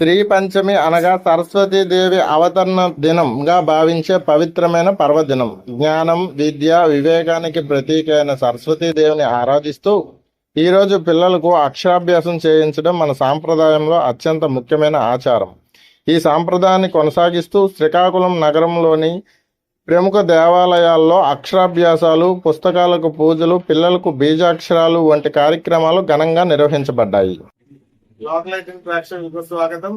శ్రీ పంచమి అనగా సరస్వతీదేవి అవతరణ దినంగా భావించే పవిత్రమైన పర్వదినం. జ్ఞానం విద్య వివేకానికి ప్రతీక అయిన సరస్వతీదేవిని ఆరాధిస్తూ ఈరోజు పిల్లలకు అక్షరాభ్యాసం చేయించడం మన సాంప్రదాయంలో అత్యంత ముఖ్యమైన ఆచారం. ఈ సాంప్రదాయాన్ని కొనసాగిస్తూ శ్రీకాకుళం నగరంలోని ప్రముఖ దేవాలయాల్లో అక్షరాభ్యాసాలు పుస్తకాలకు పూజలు పిల్లలకు బీజాక్షరాలు వంటి కార్యక్రమాలు ఘనంగా నిర్వహించబడ్డాయి. లోకలైటింగ్ ప్రేక్షకులకు స్వాగతం.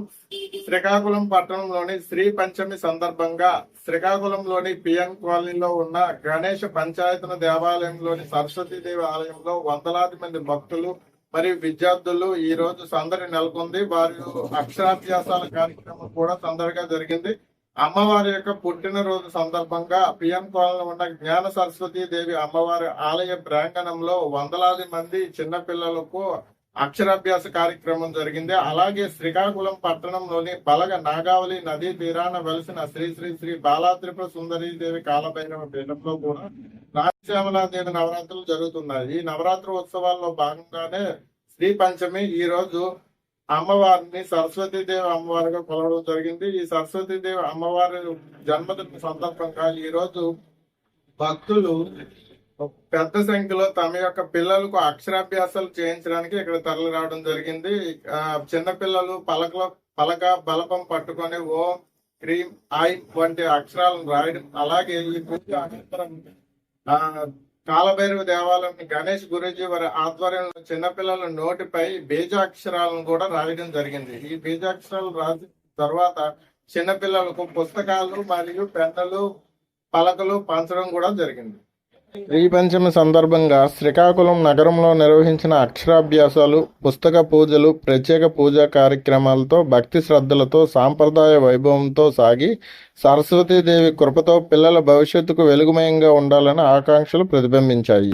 శ్రీకాకుళం పట్టణంలోని శ్రీ పంచమి సందర్భంగా శ్రీకాకుళంలోని పిఎన్ కాలనీలో ఉన్న గణేష్ పంచాయతన దేవాలయంలోని సరస్వతీదేవి ఆలయంలో వందలాది మంది భక్తులు మరియు విద్యార్థులు ఈ రోజు సందడి నెలకొంది. వారి అక్షరాభ్యాసాల కార్యక్రమం కూడా సందడిగా జరిగింది. అమ్మవారి యొక్క పుట్టినరోజు సందర్భంగా పిఎం కాలనీలో ఉన్న జ్ఞాన సరస్వతి దేవి అమ్మవారి ఆలయ ప్రాంగణంలో వందలాది మంది చిన్న పిల్లలకు అక్షరాభ్యాస కార్యక్రమం జరిగింది. అలాగే శ్రీకాకుళం పట్టణంలోని బలగ నాగావళి నదీ తీరాన వెలిసిన శ్రీ శ్రీ శ్రీ బాలాత్రిపుర సుందరీ దేవి కాలభైరవ పీఠంలో కూడా రాజశ్యామలాదేవి నవరాత్రులు జరుగుతున్నాయి. ఈ నవరాత్రి ఉత్సవాల్లో భాగంగానే శ్రీ పంచమి ఈ రోజు అమ్మవారిని సరస్వతీదేవి అమ్మవారిగా కొలవడం జరిగింది. ఈ సరస్వతీదేవి అమ్మవారి జన్మదిన సందర్భంగా ఈ రోజు భక్తులు పెద్ద సంఖ్యలో తమ యొక్క పిల్లలకు అక్షరాభ్యాసాలు చేయించడానికి ఇక్కడ తరలి రావడం జరిగింది. చిన్న పిల్లలు పలకలో పలక బలపం పట్టుకొని ఓం క్రీమ్ ఐ వంటి అక్షరాలను రాయడం. అలాగే ఈ పూజ అనంతరం ఆ కాలభైరవ దేవాలయం గణేష్ గురూజీ వారి ఆధ్వర్యంలో చిన్నపిల్లల నోటిపై బీజాక్షరాలను కూడా రాయడం జరిగింది. ఈ బీజాక్షరాలు రాసిన తర్వాత చిన్నపిల్లలకు పుస్తకాలు మరియు పెన్నులు పలకలు పంచడం కూడా జరిగింది. శ్రీ పంచమి సందర్భంగా శ్రీకాకుళం నగరంలో నిర్వహించిన అక్షరాభ్యాసాలు పుస్తక పూజలు ప్రత్యేక పూజా కార్యక్రమాలతో భక్తి శ్రద్ధలతో సాంప్రదాయ వైభవంతో సాగి సరస్వతీదేవి కృపతో పిల్లల భవిష్యత్తుకు వెలుగుమయంగా ఉండాలని ఆకాంక్షలు ప్రతిబింబించాయి.